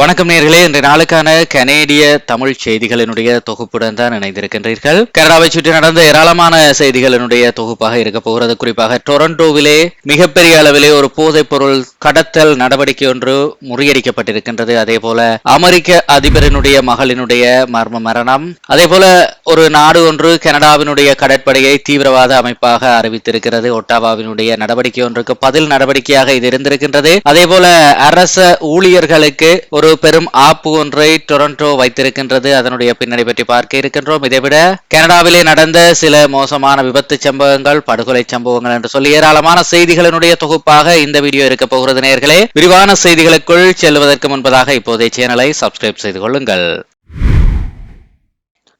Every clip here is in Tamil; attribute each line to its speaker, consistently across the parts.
Speaker 1: வணக்கம் நேர்களே. இன்றைய நாளுக்கான கனேடிய தமிழ் செய்திகளினுடைய தொகுப்புடன் தான் இணைந்திருக்கின்றீர்கள். கனடாவை சுற்றி நடந்த ஏராளமான செய்திகளினுடைய தொகுப்பாக இருக்க போகிறது. குறிப்பாக டொரண்டோவிலே மிகப்பெரிய அளவிலே ஒரு போதைப் பொருள் கடத்தல் நடவடிக்கை ஒன்று முறியடிக்கப்பட்டிருக்கின்றது. அதே போல அமெரிக்க அதிபரினுடைய மகளினுடைய மர்ம மரணம். அதே போல ஒரு நாடு ஒன்று கனடாவினுடைய கடற்படையை தீவிரவாத அமைப்பாக அறிவித்திருக்கிறது. ஒட்டாவாவினுடைய நடவடிக்கை ஒன்றுக்கு பதில் நடவடிக்கையாக இது இருந்திருக்கின்றது. அதே போல அரச ஊழியர்களுக்கு ஒரு ஒரு பெரும் ஆப்பு ஒன்றை டொரண்டோ வைத்திருக்கின்றது. அதனுடைய பின்னணி பற்றி பார்க்க இருக்கின்றோம். இதைவிட கனடாவிலே நடந்த சில மோசமான விபத்து சம்பவங்கள் படுகொலை சம்பவங்கள் என்று சொல்லி ஏராளமான செய்திகளினுடைய தொகுப்பாக இந்த வீடியோ இருக்க போகிறது நேர்களே. விரிவான செய்திகளுக்குள் செல்வதற்கு முன்பதாக இப்போதைய சேனலை சப்ஸ்கிரைப் செய்து கொள்ளுங்கள்.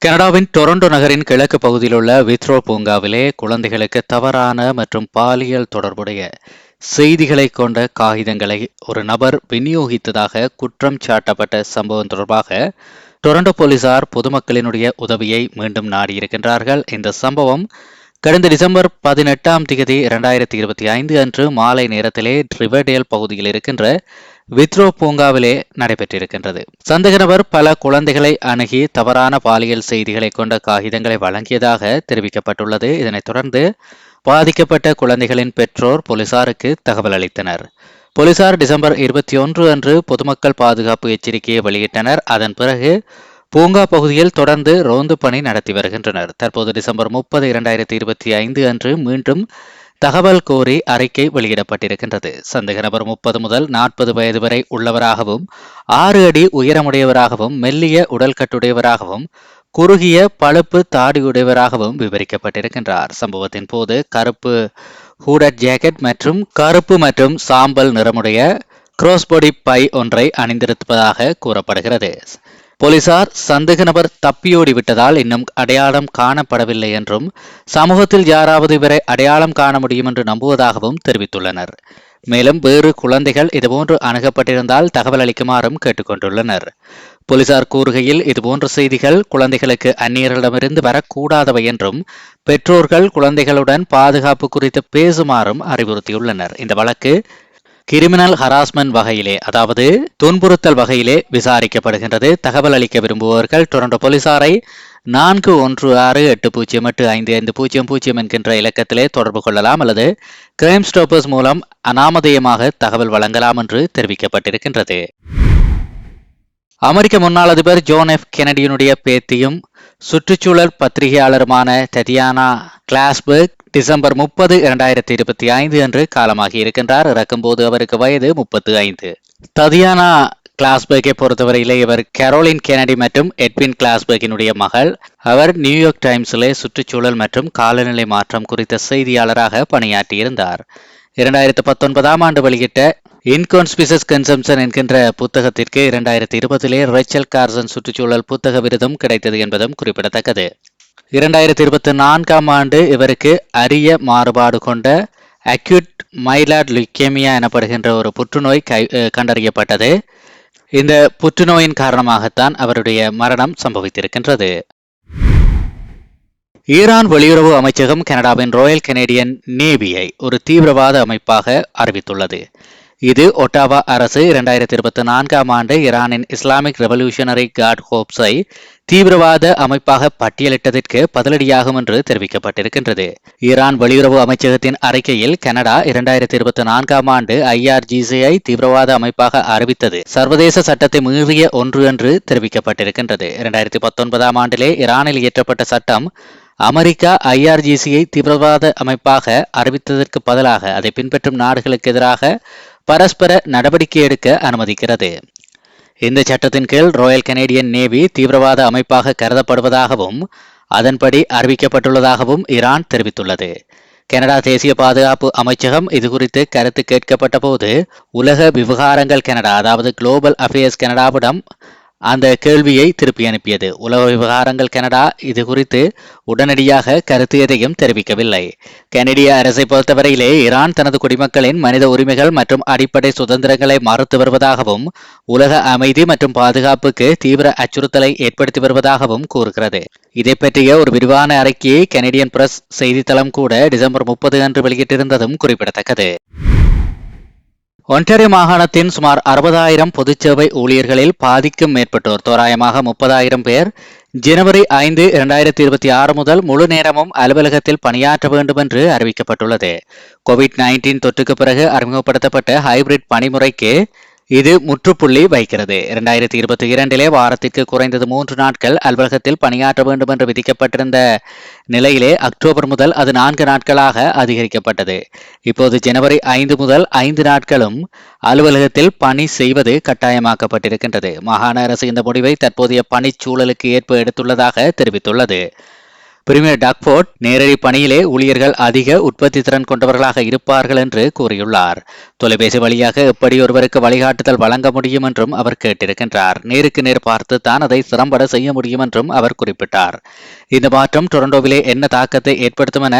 Speaker 1: கனடாவின் டொரண்டோ நகரின் கிழக்கு பகுதியில் உள்ள வித்ரோ பூங்காவிலே குழந்தைகளுக்கு தவறான மற்றும் பாலியல் தொடர்புடைய செய்திகளை கொண்ட காகிதங்களை ஒரு நபர் விநியோகித்ததாக குற்றம் சாட்டப்பட்ட சம்பவம் தொடர்பாக டொரண்டோ போலீசார் பொதுமக்களினுடைய உதவியை மீண்டும் நாடியிருக்கின்றார்கள். இந்த சம்பவம் கடந்த டிசம்பர் பதினெட்டாம் தேதி இரண்டாயிரத்தி இருபத்தி ஐந்து அன்று மாலை நேரத்திலே ரிவர்டேல் பகுதியில் இருக்கின்ற வித்ரோ பூங்காவிலே நடைபெற்றிருக்கின்றது. சந்தேகநபர் பல குழந்தைகளை அணுகி தவறான பாலியல் செய்திகளை கொண்ட காகிதங்களை வழங்கியதாக தெரிவிக்கப்பட்டுள்ளது. இதனைத் தொடர்ந்து பாதிக்கப்பட்ட குழந்தைகளின் பெற்றோர் போலீசாருக்கு தகவல் அளித்தனர். போலீசார் டிசம்பர் இருபத்தி ஒன்று அன்று பொதுமக்கள் பாதுகாப்பு எச்சரிக்கையை வெளியிட்டனர். அதன் பிறகு பூங்கா பகுதியில் தொடர்ந்து ரோந்து பணி நடத்தி வருகின்றனர். தற்போது டிசம்பர் முப்பது இரண்டாயிரத்தி இருபத்தி ஐந்து அன்று மீண்டும் தகவல் கோரி அறிக்கை வெளியிடப்பட்டிருக்கின்றது. சந்தேக நபர் முப்பது முதல் நாற்பது வயது வரை உள்ளவராகவும் ஆறு அடி உயரமுடையவராகவும் மெல்லிய உடல் கட்டுடையவராகவும் குறுகிய பழுப்பு தாடியுடையவராகவும் விவரிக்கப்பட்டிருக்கின்றார். சம்பவத்தின் போது கருப்பு ஹூடட் ஜாக்கெட் மற்றும் கருப்பு மற்றும் சாம்பல் நிறமுடைய கிராஸ்பாடி பை ஒன்றை அணிந்திருப்பதாக கூறப்படுகிறது. போலீசார் சந்தேக நபர் தப்பியோடி விட்டதால் இன்னும் அடையாளம் காணப்படவில்லை என்றும் சமூகத்தில் யாராவது இவரை அடையாளம் காண முடியும் என்று நம்புவதாகவும் தெரிவித்துள்ளனர். மேலும் வேறு குழந்தைகள் இதுபோன்று அணுகப்பட்டிருந்தால் தகவல் அளிக்குமாறும் கேட்டுக்கொண்டுள்ளனர். போலீசார் கூறுகையில் இதுபோன்ற செய்திகள் குழந்தைகளுக்கு அந்நியர்களிடமிருந்து வரக்கூடாதவை என்றும் பெற்றோர்கள் குழந்தைகளுடன் பாதுகாப்பு குறித்து பேசுமாறும் அறிவுறுத்தியுள்ளனர். இந்த வழக்கு கிரிமினல் ஹராஸ்மெண்ட் வகையிலே அதாவது துன்புறுத்தல் வகையிலே விசாரிக்கப்படுகின்றது. தகவல் அளிக்க விரும்புபவர்கள் டொரண்டோ போலீசாரை நான்கு ஒன்று ஆறு எட்டு பூஜ்ஜியம் எட்டு ஐந்து ஐந்து பூஜ்ஜியம் பூஜ்ஜியம் என்கின்ற இலக்கத்திலே தொடர்பு கொள்ளலாம் அல்லது கிரைம் ஸ்டாப்பர்ஸ் மூலம் அனாமதேயமாக தகவல் வழங்கலாம் என்று தெரிவிக்கப்பட்டிருக்கின்றது. அமெரிக்க முன்னாள் அதிபர் ஜோன் எஃப் கெனடியினுடைய பேத்தியும் சுற்றுச்சூழல் பத்திரிகையாளருமான ததியானா கிளாஸ்பர்க் டிசம்பர் முப்பது இரண்டாயிரத்தி இருபத்தி ஐந்து அன்று காலமாகி இருக்கின்றார். இறக்கும்போது அவருக்கு வயது முப்பத்து ஐந்து. ததியானா கிளாஸ்பர்க்கை பொறுத்தவரையிலே இவர் கரோலின் கெனடி மற்றும் எட்வின் கிளாஸ்பர்கினுடைய மகள். அவர் நியூயார்க் டைம்ஸிலே சுற்றுச்சூழல் மற்றும் காலநிலை மாற்றம் குறித்த செய்தியாளராக பணியாற்றியிருந்தார். இரண்டாயிரத்து பத்தொன்பதாம் ஆண்டு வெளியிட்ட இன்கான்ஸ்பிசஸ் கன்சம்சன் என்கின்ற புத்தகத்திற்கு இரண்டாயிரத்தி இருபதிலே ரெச்சல் கார்சன் சுற்றுச்சூழல் புத்தக விருதும் கிடைத்தது என்பதும் குறிப்பிடத்தக்கது. இரண்டாயிரத்தி இருபத்தி நான்காம் ஆண்டு இவருக்கு அரிய மாறுபாடு கொண்ட அக்யூட் மைலாட் லுக்கேமியா எனப்படுகின்ற ஒரு புற்றுநோய் கை கண்டறியப்பட்டது. இந்த புற்றுநோயின் காரணமாகத்தான் அவருடைய மரணம் சம்பவித்திருக்கின்றது. ஈரான் வெளியுறவு அமைச்சகம் கனடாவின் ராயல் கனேடியன் நேவியை ஒரு தீவிரவாத அமைப்பாக அறிவித்துள்ளது. இது ஒட்டாவா அரசு இரண்டாயிரத்தி இருபத்தி நான்காம் ஆண்டு ஈரானின் இஸ்லாமிக் ரெவல்யூஷனரி கார்ட் ஹோப்ஸை தீவிரவாத அமைப்பாக பட்டியலிட்டதற்கு பதிலடியாகும் என்று தெரிவிக்கப்பட்டிருக்கின்றது. ஈரான் வெளியுறவு அமைச்சகத்தின் அறிக்கையில் கனடா இரண்டாயிரத்தி இருபத்தி நான்காம் ஆண்டு ஐஆர்ஜிசிஐ தீவிரவாத அமைப்பாக அறிவித்தது. சர்வதேச சட்டத்தை மீறிய ஒன்று என்று தெரிவிக்கப்பட்டிருக்கின்றது. இரண்டாயிரத்தி பத்தொன்பதாம் ஆண்டிலே ஈரானில் இயற்றப்பட்ட சட்டம் அமெரிக்கா ஐஆர்ஜிசியை தீவிரவாத அமைப்பாக அறிவித்ததற்கு பதிலாக அதை பின்பற்றும் நாடுகளுக்கு எதிராக பரஸ்பர நடவடிக்கை எடுக்க அனுமதிக்கிறது. இந்த சட்டத்தின் கீழ் ராயல் கனேடியன் நேவி தீவிரவாத அமைப்பாக கருதப்படுவதாகவும் அதன்படி அறிவிக்கப்பட்டுள்ளதாகவும் ஈரான் தெரிவித்துள்ளது. கனடா தேசிய பாதுகாப்பு அமைச்சகம் இது குறித்து கருத்து கேட்கப்பட்ட போது உலக விவகாரங்கள் கனடா அதாவது குளோபல் அஃபேர்ஸ் கனடாவிடம் அந்த கேள்வியை திருப்பி அனுப்பியது. உலக விவகாரங்கள் கனடா இது குறித்து உடனடியாக கருத்து எதையும் தெரிவிக்கவில்லை. கனடிய அரசை பொறுத்தவரையிலே ஈரான் தனது குடிமக்களின் மனித உரிமைகள் மற்றும் அடிப்படை சுதந்திரங்களை மறுத்து வருவதாகவும் உலக அமைதி மற்றும் பாதுகாப்புக்கு தீவிர அச்சுறுத்தலை ஏற்படுத்தி வருவதாகவும் கூறுகிறது. இதை பற்றிய ஒரு விரிவான அறிக்கையை கனடியன் பிரஸ் செய்தித்தளம் கூட டிசம்பர் முப்பது அன்று வெளியிட்டிருந்ததும் குறிப்பிடத்தக்கது. ஒன்றரை மாகாணத்தின் சுமார் அறுபதாயிரம் பொதுச்சேவை ஊழியர்களில் பாதிக்கும் மேற்பட்டோர். தோராயமாக முப்பதாயிரம் பேர். ஜனவரி ஐந்து இரண்டாயிரத்தி இருபத்தி ஆறு முதல் முழு நேரமும் அலுவலகத்தில் பணியாற்ற வேண்டும் என்று அறிவிக்கப்பட்டுள்ளது. கோவிட் நைன்டீன் தொற்றுக்கு பிறகு அறிமுகப்படுத்தப்பட்ட ஹைபிரிட் பணிமுறைக்கு இது முற்றுப்புள்ளி வைக்கிறது. இரண்டாயிரத்தி இருபத்தி இரண்டிலே வாரத்திற்கு குறைந்தது மூன்று நாட்கள் அலுவலகத்தில் பணியாற்ற வேண்டும் என்று விதிக்கப்பட்டிருந்த நிலையிலே அக்டோபர் முதல் அது நான்கு நாட்களாக அதிகரிக்கப்பட்டது. இப்போது ஜனவரி ஐந்து முதல் ஐந்து நாட்களும் அலுவலகத்தில் பணி செய்வது கட்டாயமாக்கப்பட்டிருக்கின்றது. மாகாண அரசு இந்த முடிவை தற்போதைய பணிச்சூழலுக்கு ஏற்ப எடுத்துள்ளதாக தெரிவித்துள்ளது. பிரிமியர் டாக்ஃபோர்ட் நேரடி பணியிலே ஊழியர்கள் அதிக உற்பத்தி திறன் கொண்டவர்களாக இருப்பார்கள் என்று கூறியுள்ளார். தொலைபேசி வழியாக எப்படி ஒருவருக்கு வழிகாட்டுதல் வழங்க முடியும் என்றும் அவர் கேட்டிருக்கின்றார். நேருக்கு நேர் பார்த்து தான் அதை சிறம்பட செய்ய முடியும் என்றும் அவர் குறிப்பிட்டார். இந்த மாற்றம் டொரண்டோவிலே என்ன தாக்கத்தை ஏற்படுத்தும் என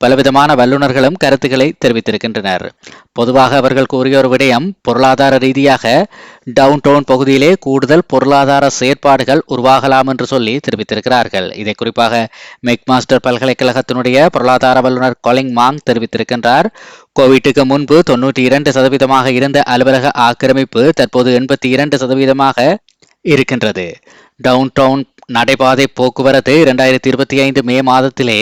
Speaker 1: பலவிதமான வல்லுநர்களும் கருத்துக்களை தெரிவித்திருக்கின்றனர். பொதுவாக அவர்கள் கூறிய ஒரு விடயம் பொருளாதார ரீதியாக டவுன் டவுன் பகுதியிலே கூடுதல் பொருளாதார செயற்பாடுகள் உருவாகலாம் என்று சொல்லி தெரிவித்திருக்கிறார்கள். இதை குறிப்பாக மெக்மாஸ்டர் பல்கலைக்கழகத்தினுடைய பொருளாதார வல்லுநர் கொலிங் மாங் தெரிவித்திருக்கின்றார். கோவிட்டுக்கு முன்பு தொன்னூற்றி இரண்டு சதவீதமாக இருந்த அலுவலக ஆக்கிரமிப்பு தற்போது எண்பத்தி இரண்டு சதவீதமாக இருக்கின்றது. டவுன் டவுன் நடைபாதை போக்குவரத்து இரண்டாயிரத்தி இருபத்தி ஐந்து மே மாதத்திலே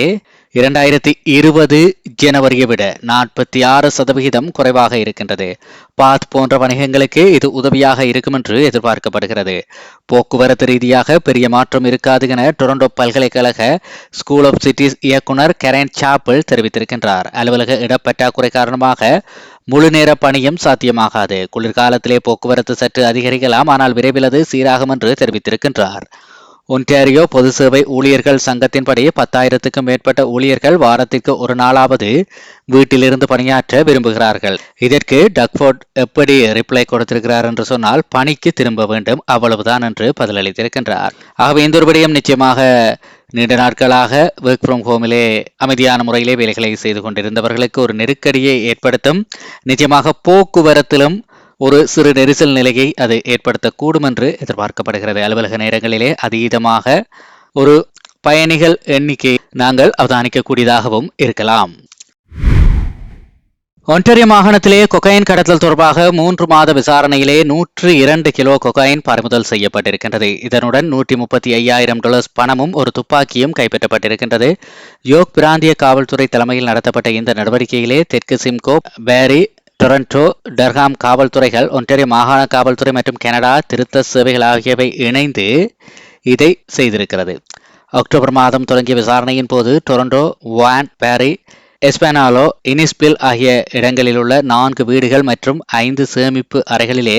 Speaker 1: இரண்டாயிரத்தி இருபது ஜனவரியை விட நாற்பத்தி ஆறு சதவிகிதம் குறைவாக இருக்கின்றது. பாத் போன்ற வணிகங்களுக்கு இது உதவியாக இருக்கும் என்று எதிர்பார்க்கப்படுகிறது. போக்குவரத்து ரீதியாக பெரிய மாற்றம் இருக்காது என டொரண்டோ பல்கலைக்கழக ஸ்கூல் ஆஃப் சிட்டிஸ் இயக்குனர் கரன் சாப்பிள் தெரிவித்திருக்கின்றார். அலுவலக இடப்பற்றாக்குறை காரணமாக முழு நேர பணியும் சாத்தியமாகாது. குளிர்காலத்திலே போக்குவரத்து சற்று அதிகரிக்கலாம் ஆனால் விரைவில் அது சீராகும் என்று தெரிவித்திருக்கின்றார். ஒன்டாரியோ பொது சேவை ஊழியர்கள் சங்கத்தின்படி பத்தாயிரத்துக்கும் மேற்பட்ட ஊழியர்கள் வாரத்திற்கு ஒரு நாளாவது வீட்டிலிருந்து பணியாற்ற விரும்புகிறார்கள். இதற்கு டக்ஃபோர்ட் எப்படி ரிப்ளை கொடுத்திருக்கிறார் என்று சொன்னால் பணிக்கு திரும்ப வேண்டும் அவ்வளவுதான் என்று பதிலளித்திருக்கின்றார். ஆகவே இந்த ஒரு விடயம் நிச்சயமாக நீண்ட நாட்களாக ஒர்க் ஃப்ரம் ஹோமிலே அமைதியான முறையிலே வேலைகளை செய்து கொண்டிருந்தவர்களுக்கு ஒரு நெருக்கடியை ஏற்படுத்தும். நிச்சயமாக போக்குவரத்திலும் ஒரு சிறு நெரிசல் நிலையை அது ஏற்படுத்தக்கூடும் என்று எதிர்பார்க்கப்படுகிறது. அலுவலக நேரங்களிலே அதீதமாக ஒரு பயணிகள் எண்ணிக்கை நாங்கள் அவதானிக்கக்கூடியதாகவும் இருக்கலாம். ஒன்டரிய மாகாணத்திலே கொக்கைன் கடத்தல் தொடர்பாக மூன்று மாத விசாரணையிலே நூற்று இரண்டு கிலோ கொகைன் பறிமுதல் செய்யப்பட்டிருக்கின்றது. இதனுடன் நூற்றி முப்பத்தி ஐயாயிரம் டாலர்ஸ் பணமும் ஒரு துப்பாக்கியும் கைப்பற்றப்பட்டிருக்கின்றது. யோக் பிராந்திய காவல்துறை தலைமையில் நடத்தப்பட்ட இந்த நடவடிக்கையிலே தெற்கு சிம்கோ பேரி டொரண்டோ டர்ஹாம் காவல்துறைகள் ஒன்றிய மாகாண காவல்துறை மற்றும் கனடா திருத்த சேவைகள் ஆகியவை இணைந்து இதை செய்திருக்கிறது. அக்டோபர் மாதம் தொடங்கிய விசாரணையின் போது டொரண்டோ வான் பேரி எஸ்பெனாலோ இனிஸ்பில் ஆகிய இடங்களில் உள்ள நான்கு வீடுகள் மற்றும் ஐந்து சேமிப்பு அறைகளிலே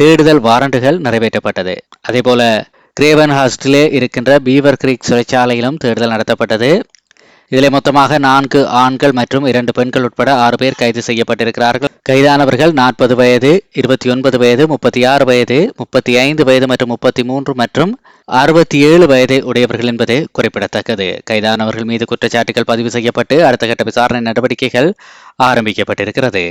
Speaker 1: தேடுதல் வாரண்டுகள் நிறைவேற்றப்பட்டது. அதேபோல கிரேவன் ஹாஸ்டிலே இருக்கின்ற பீவர் கிரீக் சிறைச்சாலையிலும் தேடுதல் நடத்தப்பட்டது. இதில் மொத்தமாக நான்கு ஆண்கள் மற்றும் இரண்டு பெண்கள் உட்பட ஆறு பேர் கைது செய்யப்பட்டிருக்கிறார்கள். கைதானவர்கள் நாற்பது வயது இருபத்தி ஒன்பது வயது முப்பத்தி ஆறு வயது முப்பத்தி ஐந்து வயது மற்றும் முப்பத்தி மூன்று மற்றும் அறுபத்தி ஏழு வயதை உடையவர்கள் என்பது குறிப்பிடத்தக்கது. கைதானவர்கள் மீது குற்றச்சாட்டுகள் பதிவு செய்யப்பட்டு அடுத்த கட்ட விசாரணை நடவடிக்கைகள் ஆரம்பிக்கப்பட்டிருக்கிறது.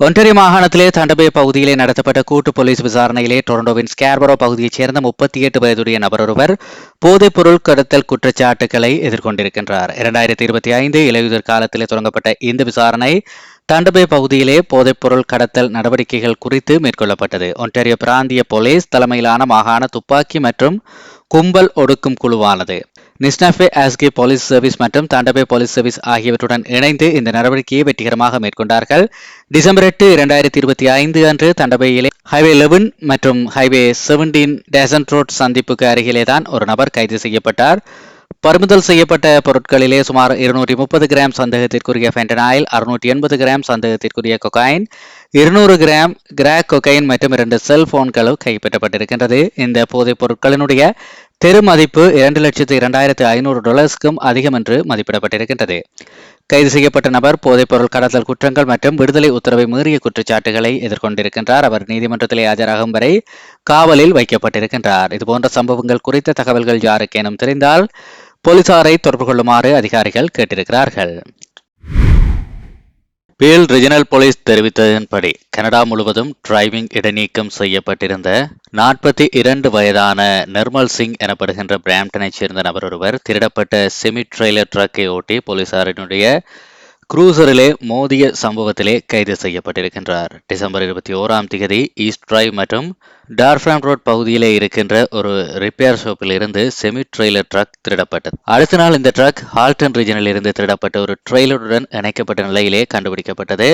Speaker 1: ஒன்டரி மாகாணத்திலே தண்டபே பகுதியிலே நடத்தப்பட்ட கூட்டு போலீஸ் விசாரணையிலே டொரண்டோவின் ஸ்கேர்பரோ பகுதியைச் சேர்ந்த முப்பத்தி எட்டு வயதுடைய நபர் ஒருவர் போதைப் பொருள் கடத்தல் குற்றச்சாட்டுகளை எதிர்கொண்டிருக்கின்றார். இரண்டாயிரத்தி இருபத்தி ஐந்து இலையுதிர் காலத்திலே தொடங்கப்பட்ட இந்த விசாரணை தண்டபே பகுதியிலே போதைப் பொருள் கடத்தல் நடவடிக்கைகள் குறித்து மேற்கொள்ளப்பட்டது. ஒன்டாரியோ பிராந்திய போலீஸ் தலைமையிலான மாகாண துப்பாக்கி மற்றும் கும்பல் ஒடுக்கும் குழுவானது. நிஸ்னாஃபே ஆஸ்கே போலீஸ் சர்வீஸ் மற்றும் தாண்டபே போலீஸ் சர்வீஸ் ஆகியவற்றுடன் இணைந்து இந்த நடவடிக்கையை வெற்றிகரமாக மேற்கொண்டார்கள். டிசம்பர் எட்டு இரண்டாயிரத்தி இருபத்தி ஐந்து அன்று தண்டபையிலே ஹைவே லெவன் மற்றும் ஹைவே செவன்டீன் டேசன் ரோட் சந்திப்புக்கு அருகிலே தான் ஒரு நபர் கைது செய்யப்பட்டார். பறிமுதல் செய்யப்பட்ட பொருட்களிலே சுமார் இருநூற்றி முப்பது கிராம் சந்தேகத்திற்குரிய ஃபென்டனாயில் அறுநூற்றி எண்பது கிராம் சந்தேகத்திற்குரிய கொக்காயின் இருநூறு கிராம் கிராக் கொக்கைன் மற்றும் இரண்டு செல்போன்களும் கைப்பற்றப்பட்டிருக்கின்றது. இந்த போதைப் பொருட்களினுடைய தெரு மதிப்பு இரண்டு லட்சத்து இரண்டாயிரத்து ஐநூறு டாலர்ஸ்க்கும் அதிகம் என்று மதிப்பிடப்பட்டிருக்கின்றது. கைது செய்யப்பட்ட நபர் போதைப்பொருள் கடத்தல் குற்றங்கள் மற்றும் விடுதலை உத்தரவை மீறிய குற்றச்சாட்டுகளை எதிர்கொண்டிருக்கின்றார். அவர் நீதிமன்றத்திலே ஆஜராகும் வரை காவலில் வைக்கப்பட்டிருக்கின்றார். இதுபோன்ற சம்பவங்கள் குறித்த தகவல்கள் யாருக்கேனும் தெரிந்தால் போலீசாரை தொடர்பு கொள்ளுமாறு அதிகாரிகள் கேட்டிருக்கிறார்கள். பேல் ரிஜனல் போலீஸ் தெரிவித்ததன்படி கனடா முழுவதும் டிரைவிங் இடைநீக்கம் செய்யப்பட்டிருந்த நாற்பத்தி இரண்டு வயதான நிர்மல் சிங் எனப்படுகின்ற பிராம்டனைச் சேர்ந்த நபர் ஒருவர் திருடப்பட்ட செமி ட்ரெய்லர் ட்ரக்கை ஓட்டி போலீசாரினுடைய குரூசரிலே மோதிய சம்பவத்திலே கைது செய்யப்பட்டிருக்கின்றார். டிசம்பர் இருபத்தி ஓராம் தேதி ஈஸ்ட் டிரைவ் மற்றும் டார்ஃபிராம் ரோட் பகுதியில் இருக்கின்ற ஒரு ரிப்பேர் ஷாப்பில் இருந்து செமி ட்ரெய்லர் ட்ரக் திருடப்பட்டது. அடுத்த நாள் இந்த ட்ரக் ஹால்டன் ரீஜனில் இருந்து திருடப்பட்ட ஒரு ட்ரெய்லருடன் இணைக்கப்பட்ட நிலையிலே கண்டுபிடிக்கப்பட்டது.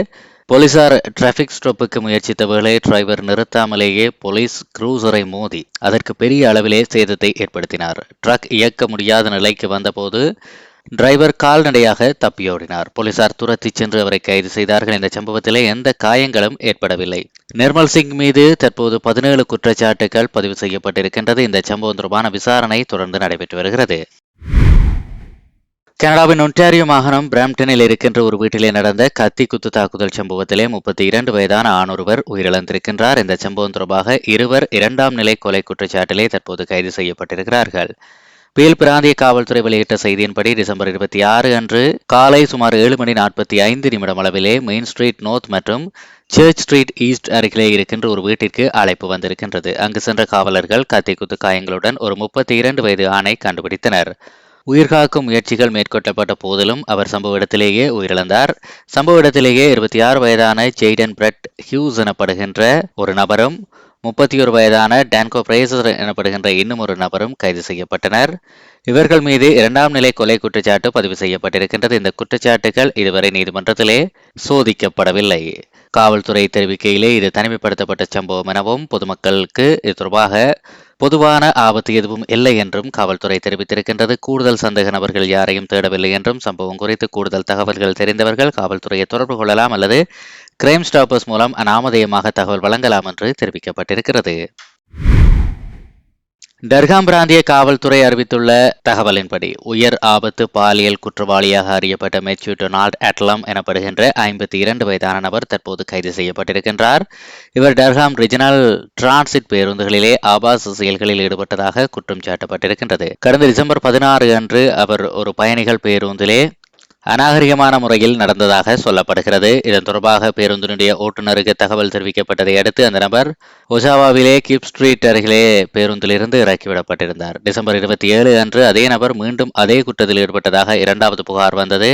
Speaker 1: போலீசார் டிராபிக் ஸ்டாப்புக்கு முயற்சித்த வேளை டிரைவர் நிறுத்தாமலேயே போலீஸ் க்ரூசரை மோதி அதற்கு பெரிய அளவிலே சேதத்தை ஏற்படுத்தினார். ட்ரக் இயக்க முடியாத நிலைக்கு வந்தபோது டிரைவர் கால்நடையாக தப்பியோடினார். போலீசார் துரத்திச் சென்று அவரை கைது செய்தார்கள். இந்த சம்பவத்திலே எந்த காயங்களும் ஏற்படவில்லை. நிர்மல் சிங் மீது தற்போது பதினேழு குற்றச்சாட்டுகள் பதிவு செய்யப்பட்டிருக்கின்றது. இந்த சம்பவம் தொடர்பான விசாரணை தொடர்ந்து நடைபெற்று வருகிறது. கனடாவின் ஒன்டாரியோ மாகாணம் பிராம்டனில் இருக்கின்ற ஒரு வீட்டிலே நடந்த கத்தி குத்து தாக்குதல் சம்பவத்திலே முப்பத்தி இரண்டு வயதான ஆணொருவர் உயிரிழந்திருக்கின்றார். இந்த சம்பவம் தொடர்பாக இருவர் இரண்டாம் நிலை கொலை குற்றச்சாட்டிலே தற்போது கைது செய்யப்பட்டிருக்கிறார்கள். பீல் பிராந்திய காவல்துறை வெளியிட்ட செய்தியின்படி டிசம்பர் இருபத்தி ஆறு அன்று காலை சுமார் ஏழு மணி நாற்பத்தி ஐந்து நிமிடம் அளவிலே மெயின் ஸ்ட்ரீட் நோர்த் மற்றும் சர்ச் ஸ்ட்ரீட் ஈஸ்ட் அருகிலே இருக்கின்ற ஒரு வீட்டிற்கு அழைப்பு வந்திருக்கின்றது. அங்கு சென்ற காவலர்கள் கத்தி குத்து காயங்களுடன் ஒரு முப்பத்தி இரண்டு வயது ஆணை கண்டுபிடித்தனர். உயிர்காக்கும் முயற்சிகள் மேற்கொள்ளப்பட்ட போதிலும் அவர் சம்பவ இடத்திலேயே உயிரிழந்தார். சம்பவ இடத்திலேயே இருபத்தி ஆறு வயதான ஜெய்டன் பிரட் ஹியூஸ் எனப்படுகின்ற ஒரு நபரும் முப்பத்தி ஒரு வயதான டான்கோ பிரேசர் எனப்படுகின்ற இன்னும் ஒரு நபரும் கைது செய்யப்பட்டனர். இவர்கள் மீது இரண்டாம் நிலை கொலை குற்றச்சாட்டு பதிவு செய்யப்பட்டிருக்கின்றது. இந்த குற்றச்சாட்டுகள் இதுவரை நீதிமன்றத்திலே சோதிக்கப்படவில்லை. காவல்துறை தெரிவிக்கையிலே இது தனிமைப்படுத்தப்பட்ட சம்பவம் எனவும் பொதுமக்களுக்கு இது தொடர்பாக பொதுவான ஆபத்து எதுவும் இல்லை என்றும் காவல்துறை தெரிவித்திருக்கின்றது. கூடுதல் சந்தேக நபர்கள் யாரையும் தேடவில்லை என்றும் சம்பவம் குறித்து கூடுதல் தகவல்கள் தெரிந்தவர்கள் காவல்துறையை தொடர்பு கொள்ளலாம் அல்லது கிரைம் ஸ்டாப்பர்ஸ் மூலம் அனாமதேயமாக தகவல் வழங்கலாம் என்று தெரிவிக்கப்பட்டிருக்கிறது. டர்காம் பிராந்திய காவல்துறை அறிவித்துள்ள தகவலின்படி உயர் ஆபத்து பாலியல் குற்றவாளியாக அறியப்பட்ட மெச்சு டொனால்ட் அட்லம் எனப்படுகின்ற ஐம்பத்தி இரண்டு வயதான நபர் தற்போது கைது செய்யப்பட்டிருக்கின்றார். இவர் டர்காம் ரிஜினல் டிரான்சிட் பேருந்துகளிலே ஆபாச செயல்களில் ஈடுபட்டதாக குற்றம் சாட்டப்பட்டிருக்கின்றது. கடந்த டிசம்பர் பதினாறு அன்று அவர் ஒரு பயணிகள் பேருந்திலே அநாகரிகமான முறையில் நடந்ததாக சொல்லப்படுகிறது. இதன் தொடர்பாக பேருந்தினுடைய ஓட்டுநருக்கு தகவல் தெரிவிக்கப்பட்டதை அடுத்து அந்த நபர் ஒசாவாவிலே கிப் ஸ்ட்ரீட் அருகிலே பேருந்திலிருந்து இறக்கிவிடப்பட்டிருந்தார். டிசம்பர் இருபத்தி ஏழு அன்று அதே நபர் மீண்டும் அதே குற்றத்தில் ஈடுபட்டதாக இரண்டாவது புகார் வந்தது.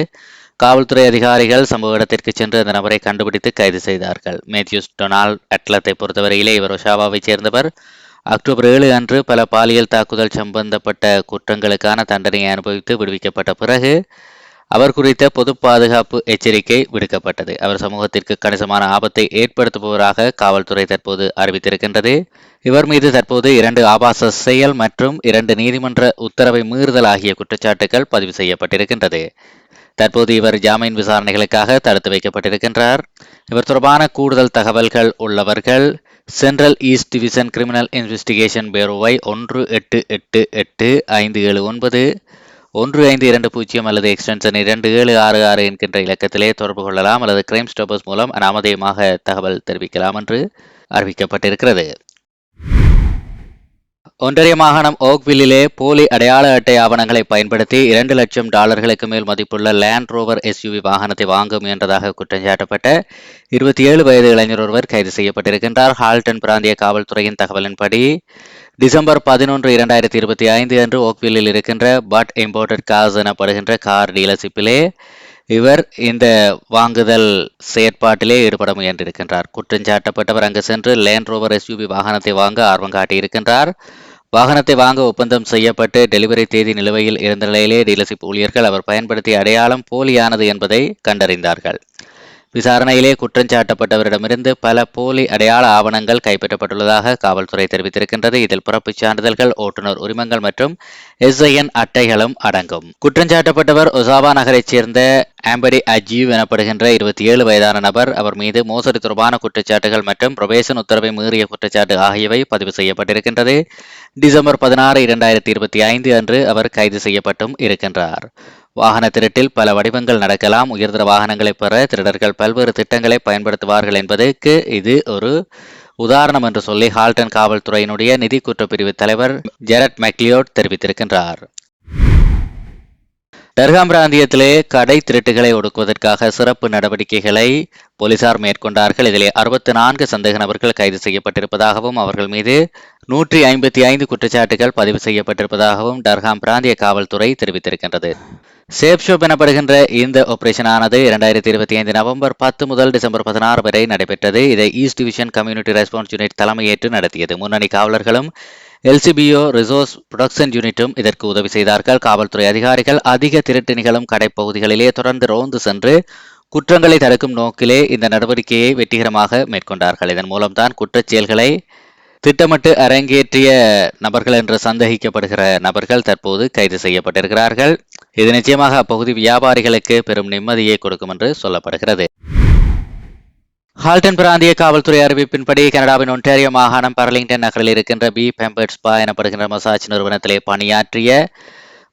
Speaker 1: காவல்துறை அதிகாரிகள் சம்பவ இடத்திற்கு சென்று அந்த நபரை கண்டுபிடித்து கைது செய்தார்கள். மேத்யூஸ் டொனால்ட் அட்லத்தை பொறுத்தவரையிலே இவர் ஒஷாவாவைச் சேர்ந்தவர். அக்டோபர் ஏழு அன்று பல பாலியல் தாக்குதல் சம்பந்தப்பட்ட குற்றங்களுக்கான தண்டனையை அனுபவித்து விடுவிக்கப்பட்ட பிறகு அவர் குறித்த பொது பாதுகாப்பு எச்சரிக்கை விடுக்கப்பட்டது. அவர் சமூகத்திற்கு கணிசமான ஆபத்தை ஏற்படுத்துபவராக காவல்துறை தற்போது அறிவித்திருக்கின்றது. இவர் மீது தற்போது இரண்டு ஆபாச செயல் மற்றும் இரண்டு நீதிமன்ற உத்தரவை மீறுதல் ஆகிய குற்றச்சாட்டுகள் பதிவு செய்யப்பட்டிருக்கின்றது. தற்போது இவர் ஜாமீன் விசாரணைகளுக்காக தடுத்து வைக்கப்பட்டிருக்கின்றார். இவர் தொடர்பான கூடுதல் தகவல்கள் உள்ளவர்கள் central east division criminal investigation பேரோவை ஒன்று எட்டு எட்டு எட்டு ஐந்து ஏழு ஒன்பது ஒன்று ஐந்து இரண்டு பூஜ்ஜியம் அல்லது எக்ஸ்டென்ஷன் இரண்டு ஏழு ஆறு ஆறு என்கின்ற இலக்கத்திலே தொடர்பு கொள்ளலாம் அல்லது கிரைம் ஸ்டாப்பர்ஸ் மூலம் அனாமதேயமாக தகவல் தெரிவிக்கலாம் என்று அறிவிக்கப்பட்டிருக்கிறது. ஒன்றரை மாகாணம் ஓக்வில்லிலே போலி அடையாள அட்டை ஆவணங்களை பயன்படுத்தி இரண்டு லட்சம் டாலர்களுக்கு மேல் மதிப்புள்ள லேண்ட் ரோவர் எஸ்யூவி வாகனத்தை வாங்க முயன்றதாக குற்றம் சாட்டப்பட்ட இருபத்தி ஏழு வயது இளைஞர் ஒருவர் கைது செய்யப்பட்டிருக்கின்றார். ஹால்டன் பிராந்திய காவல்துறையின் தகவலின்படி டிசம்பர் பதினொன்று இரண்டாயிரத்தி இருபத்தி ஐந்து அன்று ஓக்வில்லில் இருக்கின்ற பட் இம்போர்டட் கார்ஸ் எனப்படுகின்ற கார் டீலர்ஷிப்பிலே இவர் இந்த வாங்குதல் செயற்பாட்டிலே ஈடுபட முயன்றிருக்கின்றார். குற்றஞ்சாட்டப்பட்டவர் அங்கு சென்று லேண்ட் ரோவர் எஸ்யூபி வாகனத்தை வாங்க ஆர்வம் காட்டியிருக்கின்றார். வாகனத்தை வாங்க ஒப்பந்தம் செய்யப்பட்டு டெலிவரி தேதி நிலுவையில் இருந்த நிலையிலே டீலர்ஷிப் ஊழியர்கள் அவர் பயன்படுத்திய அடையாளம் போலியானது என்பதை கண்டறிந்தார்கள். விசாரணையிலே குற்றஞ்சாட்டப்பட்டவரிடமிருந்து பல போலி அடையாள ஆவணங்கள் கைப்பற்றப்பட்டுள்ளதாக காவல்துறை தெரிவித்திருக்கின்றது. இதில் பிறப்புச் சான்றிதழ்கள் ஓட்டுநர் உரிமங்கள் மற்றும் எஸ்ஐஎன் அட்டைகளும் அடங்கும். குற்றஞ்சாட்டப்பட்டவர் ஒசாவா நகரைச் சேர்ந்த ஆம்படி அஜீவ் எனப்படுகின்ற இருபத்தி ஏழு வயதான நபர் அவர் மீது மோசடி தொடர்பான குற்றச்சாட்டுகள் மற்றும் பிரவேசன் உத்தரவை மீறிய குற்றச்சாட்டு ஆகியவை பதிவு செய்யப்பட்டிருக்கின்றது. டிசம்பர் பதினாறு இரண்டாயிரத்தி இருபத்தி ஐந்து அன்று அவர் கைது செய்யப்பட்டும் இருக்கின்றார். வாகன திருட்டில் பல வடிவங்கள் நடக்கலாம். உயர்தர வாகனங்களை பெற திருடர்கள் பல்வேறு திட்டங்களை பயன்படுத்துவார்கள் என்பதற்கு இது ஒரு உதாரணம் என்று சொல்லி ஹால்டன் காவல்துறையினுடைய நிதி குற்றப்பிரிவு தலைவர் ஜெரட் மெக்லியோட் தெரிவித்திருக்கின்றார். டர்காம் பிராந்தியத்திலே கடை திருட்டுகளை ஒடுக்குவதற்காக சிறப்பு நடவடிக்கைகளை போலீசார் மேற்கொண்டார்கள். இதிலே அறுபத்தி நான்கு சந்தேக நபர்கள் கைது செய்யப்பட்டிருப்பதாகவும் அவர்கள் மீது நூற்றி ஐம்பத்தி ஐந்து குற்றச்சாட்டுகள் பதிவு செய்யப்பட்டிருப்பதாகவும் டர்காம் பிராந்திய காவல்துறை தெரிவித்திருக்கின்றது. சேஃப் ஷோப் எனப்படுகின்ற இந்த ஆபரேஷன் ஆனது இரண்டாயிரத்தி இருபத்தி ஐந்து நவம்பர் பத்து முதல் டிசம்பர் பதினாறு வரை நடைபெற்றது. இதை east division community response unit தலைமையேற்று நடத்தியது. முன்னணி காவலர்களும் எல்சிபிஓ ரிசோர்ஸ் புரொடக்ஷன் யூனிட்டும் இதற்கு உதவி செய்தார்கள். காவல்துறை அதிகாரிகள் அதிக திருட்டு நிகழும் கடைப்பகுதிகளிலே தொடர்ந்து ரோந்து சென்று குற்றங்களை தடுக்கும் நோக்கிலே இந்த நடவடிக்கையை வெற்றிகரமாக மேற்கொண்டார்கள். இதன் மூலம்தான் குற்றச் செயல்களை திட்டமிட்டு அரங்கேற்றிய நபர்கள் என்று சந்தேகிக்கப்படுகிற நபர்கள் தற்போது கைது செய்யப்பட்டிருக்கிறார்கள். இது நிச்சயமாக அப்பகுதி வியாபாரிகளுக்கு பெரும் நிம்மதியை கொடுக்கும் என்று சொல்லப்படுகிறது. ஹால்டன் பிராந்திய காவல்துறை அறிவிப்பின்படி கனடாவின் ஒன்டாரியோ மாகாணம் பர்லிங்டன் நகரில் இருக்கின்ற பி பெம்பர்ட் ஸ்பா எனப்படுகின்ற மசாஜ் நிறுவனத்திலே பணியாற்றிய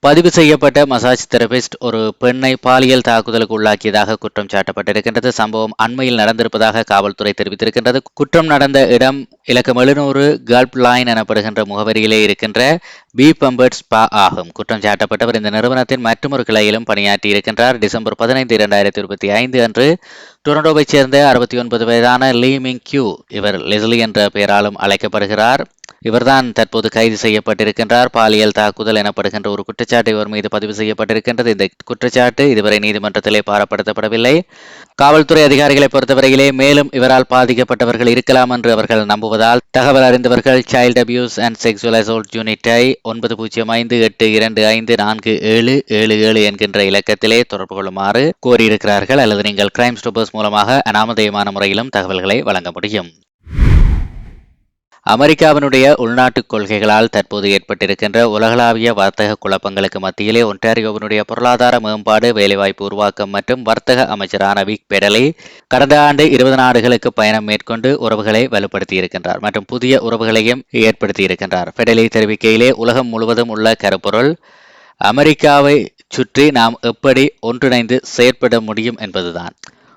Speaker 1: பதிவு செய்யப்பட்ட மசாஜ் தெரபிஸ்ட் ஒரு பெண்ணை பாலியல் தாக்குதலுக்கு உள்ளாக்கியதாக குற்றம் சாட்டப்பட்டிருக்கின்றது. சம்பவம் அண்மையில் நடந்திருப்பதாக காவல்துறை தெரிவித்திருக்கின்றது. குற்றம் நடந்த இடம் இலக்கம் எழுநூறு கல்ப் லைன் எனப்படுகின்ற முகவரியிலே இருக்கின்ற பி பம்பர்ட் ஸ்பா ஆகும். குற்றம் சாட்டப்பட்டவர் இந்த நிறுவனத்தின் மற்றொரு கிளையிலும் பணியாற்றி இருக்கின்றார். டிசம்பர் பதினைந்து இரண்டாயிரத்தி இருபத்தி ஐந்து அன்று டொரண்டோவை சேர்ந்த அறுபத்தி ஒன்பது வயதான லீமிங் கியூ இவர் லெஸ்லி என்ற பெயராலும் அழைக்கப்படுகிறார். இவர்தான் தற்போது கைது செய்யப்பட்டிருக்கின்றார். பாலியல் தாக்குதல் எனப்படுகின்ற ஒரு குற்றச்சாட்டு இவர் மீது பதிவு செய்யப்பட்டிருக்கின்றது. இந்த குற்றச்சாட்டு இதுவரை நீதிமன்றத்திலே பாரப்படுத்தப்படவில்லை. காவல்துறை அதிகாரிகளை பொறுத்தவரையிலே மேலும் இவரால் பாதிக்கப்பட்டவர்கள் இருக்கலாம் என்று அவர்கள் நம்புவதால் தகவல் அறிந்தவர்கள் child abuse and sexual assault யூனிட்டை ஒன்பது பூஜ்ஜியம் ஐந்து எட்டு இரண்டு ஐந்து நான்கு ஏழு ஏழு ஏழு என்கின்ற இலக்கத்திலே தொடர்பு கொள்ளுமாறு கோரியிருக்கிறார்கள். அல்லது நீங்கள் கிரைம் ஸ்டோபர்ஸ் மூலமாக அனாமதேயமான முறையிலும் தகவல்களை வழங்க முடியும். அமெரிக்காவினுடைய உள்நாட்டுக் கொள்கைகளால் தற்போது ஏற்பட்டிருக்கின்ற உலகளாவிய வர்த்தக குழப்பங்களுக்கு மத்தியிலே ஒன்டாரியோவினுடைய பொருளாதார மேம்பாடு வேலைவாய்ப்பு உருவாக்கம் மற்றும் வர்த்தக அமைச்சரான விக் பெடலி கடந்த ஆண்டு இருபது நாடுகளுக்கு பயணம் மேற்கொண்டு உறவுகளை வலுப்படுத்தி இருக்கின்றார் மற்றும் புதிய உறவுகளையும் ஏற்படுத்தி இருக்கின்றார் பெடலி தெரிவிக்கையிலே உலகம் முழுவதும் உள்ள கருப்பொருள் அமெரிக்காவை சுற்றி நாம் எப்படி ஒன்றிணைந்து செயற்பட முடியும் என்பதுதான்.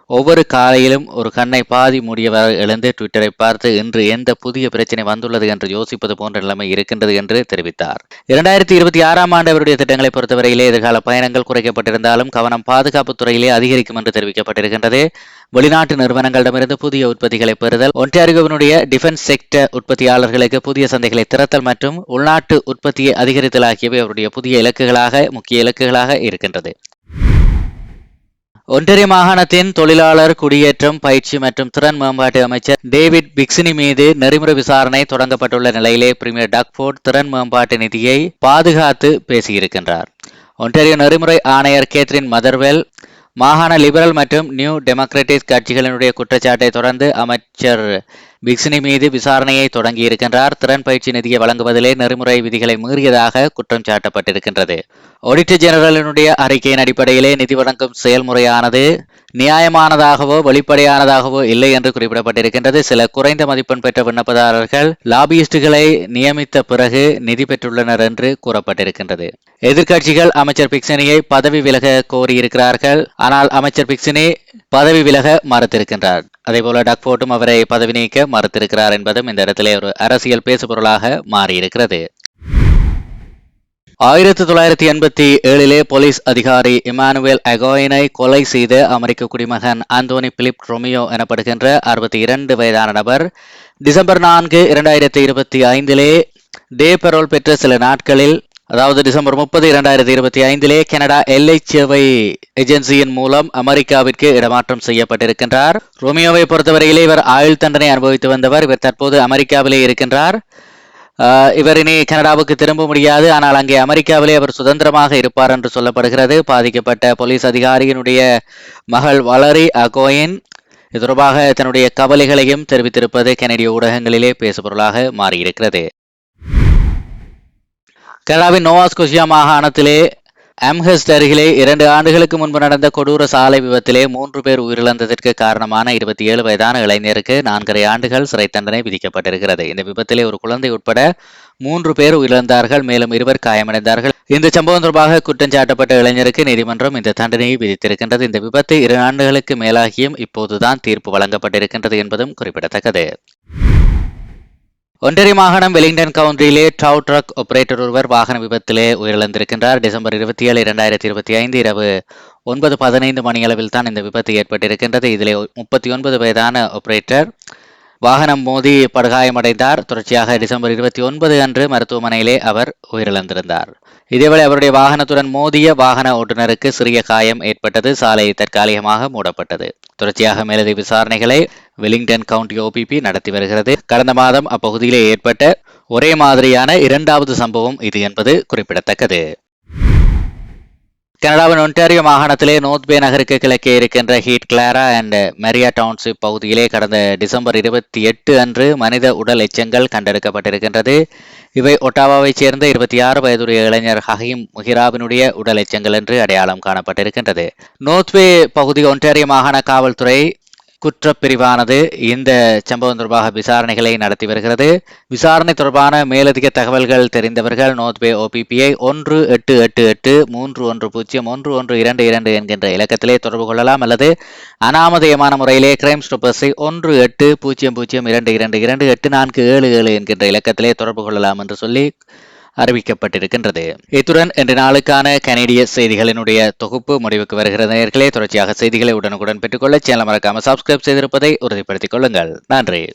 Speaker 1: ஒவ்வொரு காலையிலும் ஒரு கண்ணை பாதி மூடியவர் எழுந்து ட்விட்டரை பார்த்து இன்று எந்த புதிய பிரச்சனை வந்துள்ளது என்று யோசிப்பது போன்ற நிலைமை இருக்கின்றது என்று தெரிவித்தார். இரண்டாயிரத்தி இருபத்தி ஆறாம் ஆண்டு அவருடைய திட்டங்களை பொறுத்தவரையிலே எதிர்கால பயணங்கள் குறைக்கப்பட்டிருந்தாலும் கவனம் பாதுகாப்பு துறையிலே அதிகரிக்கும் என்று தெரிவிக்கப்பட்டிருக்கின்றது. வெளிநாட்டு நிறுவனங்களிடமிருந்து புதிய உற்பத்திகளை பெறுதல் ஒன்டாரியோவினுடைய டிஃபென்ஸ் செக்டர் உற்பத்தியாளர்களுக்கு புதிய சந்தைகளை திறத்தல் மற்றும் உள்நாட்டு உற்பத்தியை அதிகரித்தல் ஆகியவை அவருடைய புதிய இலக்குகளாக முக்கிய இலக்குகளாக இருக்கின்றது. ஒன்றிய மாகாணத்தின் தொழிலாளர் குடியேற்றம் பயிற்சி மற்றும் திறன் மேம்பாட்டு அமைச்சர் டேவிட் பிக்சினி மீது நெறிமுறை விசாரணை தொடங்கப்பட்டுள்ள நிலையிலே பிரீமியர் டக்ஃபோர்ட் திறன் மேம்பாட்டு நிதியை பாதுகாத்து பேசியிருக்கின்றார். ஒன்றிய நெறிமுறை ஆணையர் கேத்ரின் மதர்வெல் மாகாண லிபரல் மற்றும் நியூ டெமோக்ராட்டிக் கட்சிகளினுடைய குற்றச்சாட்டை தொடர்ந்து அமைச்சர் பிக்சினி மீது விசாரணையை தொடங்கியிருக்கின்றார். திறன் பயிற்சி நிதியை வழங்குவதிலே நெறிமுறை விதிகளை மீறியதாக குற்றம் சாட்டப்பட்டிருக்கின்றது. ஆடிட்டர் ஜெனரலினுடைய அறிக்கையின் அடிப்படையிலே நிதி வழங்கும் செயல்முறையானது நியாயமானதாகவோ வெளிப்படையானதாகவோ இல்லை என்று குறிப்பிடப்பட்டிருக்கின்றது. சில குறைந்த மதிப்பெண் பெற்ற விண்ணப்பதாரர்கள் லாபியிஸ்டுகளை நியமித்த பிறகு நிதி பெற்றுள்ளனர் என்று கூறப்பட்டிருக்கின்றது. எதிர்க்கட்சிகள் அமைச்சர் பிக்சனியை பதவி விலக கோரியிருக்கிறார்கள். ஆனால் அமைச்சர் பிக்சனி பதவி விலக மறுத்திருக்கின்றார். அதேபோல டக்ஃபோர்டும் அவரை பதவி நீக்க மறுத்திருக்கிறார் என்பதும் இந்த இடத்திலே ஒரு அரசியல் பேசுபொருளாக மாறியிருக்கிறது. ஆயிரத்தி தொள்ளாயிரத்தி எண்பத்தி ஏழிலே போலீஸ் அதிகாரி இமானுவேல் அகோயினை கொலை செய்த அமெரிக்க குடிமகன் ஆந்தோனி பிலிப் ரொமியோ எனப்படுகின்ற அறுபத்தி இரண்டு வயதான நபர் டிசம்பர் நான்கு இரண்டாயிரத்தி இருபத்தி ஐந்திலே டே பெரோல் பெற்ற சில நாட்களில் அதாவது டிசம்பர் முப்பது இரண்டாயிரத்தி இருபத்தி ஐந்திலே கனடா எல்லை சேவை ஏஜென்சியின் மூலம் அமெரிக்காவிற்கு இடமாற்றம் செய்யப்பட்டிருக்கின்றார். ரோமியோவை பொறுத்தவரையிலே இவர் ஆயுள் தண்டனை அனுபவித்து வந்தவர். இவர் தற்போது அமெரிக்காவிலே இருக்கின்றார். இவர் இனி கனடாவுக்கு திரும்ப முடியாது. ஆனால் அங்கே அமெரிக்காவிலே அவர் சுதந்திரமாக இருப்பார் என்று சொல்லப்படுகிறது. பாதிக்கப்பட்ட போலீஸ் அதிகாரியினுடைய மகள் வளரி அகோயின் இது தொடர்பாக தன்னுடைய கவலைகளையும் தெரிவித்திருப்பது கனடிய ஊடகங்களிலே பேசுபொருளாக மாறியிருக்கிறது. கனடாவின் நோவாஸ்கோசியா மாகாணத்திலே அம்ஹெஸ்ட் அருகிலே இரண்டு ஆண்டுகளுக்கு முன்பு நடந்த கொடூர சாலை விபத்திலே மூன்று பேர் உயிரிழந்ததற்கு காரணமான இருபத்தி ஏழு வயதான இளைஞருக்கு நான்கரை ஆண்டுகள் சிறை தண்டனை விதிக்கப்பட்டிருக்கிறது. இந்த விபத்திலே ஒரு குழந்தை உட்பட மூன்று பேர் உயிரிழந்தார்கள். மேலும் இருவர் காயமடைந்தார்கள். இந்த சம்பவம் தொடர்பாக குற்றம் சாட்டப்பட்ட இளைஞருக்கு நீதிமன்றம் இந்த தண்டனையை விதித்திருக்கின்றது. இந்த விபத்து இரு ஆண்டுகளுக்கு மேலாகியும் இப்போதுதான் தீர்ப்பு வழங்கப்பட்டிருக்கின்றது என்பதும் குறிப்பிடத்தக்கது. ஒன்றரை மாகாணம் வெலிங்டன் கவுண்டியிலே டவு ட்ரக் ஆபரேட்டர் ஒருவர் வாகன விபத்திலே உயிரிழந்திருக்கின்றார். டிசம்பர் இருபத்தி ஏழு இரண்டாயிரத்தி இருபத்தி ஐந்து இரவு ஒன்பது பதினைந்து மணியளவில் தான் இந்த விபத்து ஏற்பட்டிருக்கின்றது. இதிலே முப்பத்தி ஒன்பது வயதான ஆபரேட்டர் வாகனம் மோதி படுகாயமடைந்தார். தொடர்ச்சியாக டிசம்பர் இருபத்தி ஒன்பது அன்று மருத்துவமனையிலே அவர் உயிரிழந்திருந்தார். இதேவேளை அவருடைய வாகனத்துடன் மோதிய வாகன ஓட்டுநருக்கு சிறிய காயம் ஏற்பட்டது. சாலை தற்காலிகமாக மூடப்பட்டது. தொடர்ச்சியாக மேலதிக விசாரணைகளை வெலிங்டன் கவுண்டி ஓபிபி நடத்தி வருகிறது. கடந்த மாதம் அப்பகுதியிலே ஏற்பட்ட ஒரே மாதிரியான இரண்டாவது சம்பவம் இது என்பது குறிப்பிடத்தக்கது. கனடாவின் ஒன்டாரியோ மாகாணத்திலே நோர்த் நகருக்கு கிழக்கே இருக்கின்ற Head Clara and Maria township பகுதியிலே கடந்த டிசம்பர் இருபத்தி எட்டு அன்று மனித உடல் எச்சங்கள் கண்டெடுக்கப்பட்டிருக்கின்றது. இவை ஒட்டாவாவைச் சேர்ந்த இருபத்தி ஆறு வயதுடைய இளைஞர் ஹஹீம் முஹிராபினுடைய உடல் எச்சங்கள் என்று அடையாளம் காணப்பட்டிருக்கின்றது. நோத்வே பகுதி ஒன்டாரியோ மாகாண காவல்துறை குற்றப்பிரிவானது இந்த சம்பவம் தொடர்பாக விசாரணைகளை நடத்தி வருகிறது. விசாரணை தொடர்பான மேலதிக தகவல்கள் தெரிந்தவர்கள் நோத்பே ஓபிபிஐ ஒன்று எட்டு எட்டு எட்டு மூன்று ஒன்று பூஜ்ஜியம் ஒன்று ஒன்று இரண்டு இரண்டு என்கின்ற இலக்கத்திலே தொடர்பு கொள்ளலாம் அல்லது அனாமதயமான முறையிலே கிரைம் ஸ்டோப்பர்ஸை ஒன்று எட்டு பூஜ்ஜியம் பூஜ்ஜியம் இரண்டு இரண்டு இரண்டு எட்டு நான்கு ஏழு ஏழு என்கின்ற இலக்கத்திலே தொடர்பு கொள்ளலாம் என்று சொல்லி அறிவிக்கப்பட்டிருக்கின்றது. இத்துடன் இன்று நாளுக்கான கனேடிய செய்திகளினுடைய தொகுப்பு முடிவுக்கு வருகிறது. நேர்களே தொடர்ச்சியாக செய்திகளை உடனுக்குடன் பெற்றுக்கொள்ள சேனல் மறக்காமல் சப்ஸ்கிரைப் செய்திருப்பதை உறுதிப்படுத்திக் கொள்ளுங்கள். நன்றி.